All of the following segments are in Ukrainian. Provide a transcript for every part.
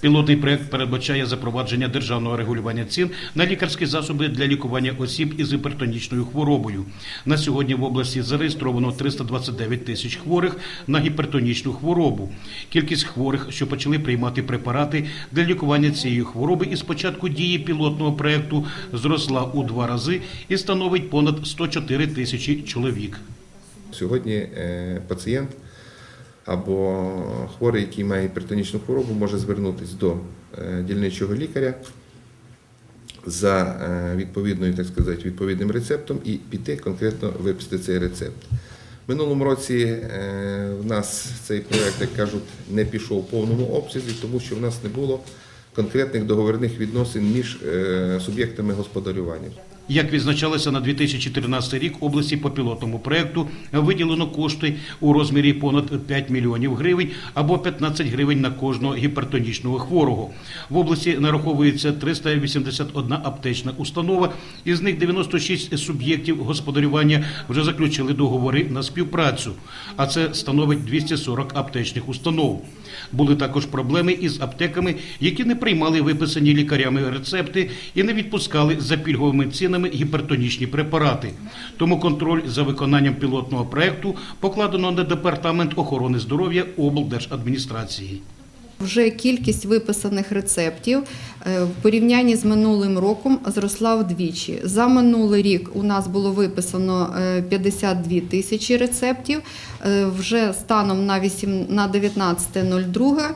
Пілотний проект передбачає запровадження державного регулювання цін на лікарські засоби для лікування осіб із гіпертонічною хворобою. На сьогодні в області зареєстровано 329 тисяч хворих на гіпертонічну хворобу. Кількість хворих, що почали приймати препарати для лікування цієї хвороби із початку дії пілотного проекту, зросла у два рази і становить понад 104 тисячі чоловік. Сьогодні е, пацієнт або хворий, який має гіпертонічну хворобу, може звернутися до е, дільничого лікаря за е, відповідною, так сказати, відповідним рецептом і піти конкретно виписати цей рецепт. Минулому році е, в нас цей проект, як кажуть, не пішов в повному обсязі, тому що в нас не було конкретних договірних відносин між суб'єктами господарювання. Як відзначалося на 2014 рік, області по пілотному проекту виділено кошти у розмірі понад 5 мільйонів гривень або 15 гривень на кожного гіпертонічного хворого. В області нараховується 381 аптечна установа, із них 96 суб'єктів господарювання вже заключили договори на співпрацю, а це становить 240 аптечних установ. Були також проблеми із аптеками, які не приймали виписані лікарями рецепти і не відпускали за пільговими цінами гіпертонічні препарати. Тому контроль за виконанням пілотного проекту покладено на департамент охорони здоров'я облдержадміністрації. Вже кількість виписаних рецептів е, в порівнянні з минулим роком зросла вдвічі. За минулий рік у нас було виписано е, 52 тисячі рецептів. Е, Вже станом на 8 на 19.02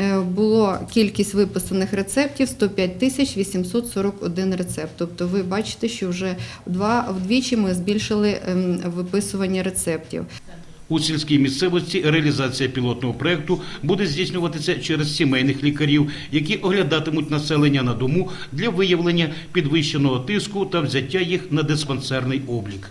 е, було кількість виписаних рецептів 105 тисяч 841 рецепт. Тобто ви бачите, що вже вдвічі ми збільшили ем, виписування рецептів. У сільській місцевості реалізація пілотного проекту буде здійснюватися через сімейних лікарів, які оглядатимуть населення на дому для виявлення підвищеного тиску та взяття їх на диспансерний облік.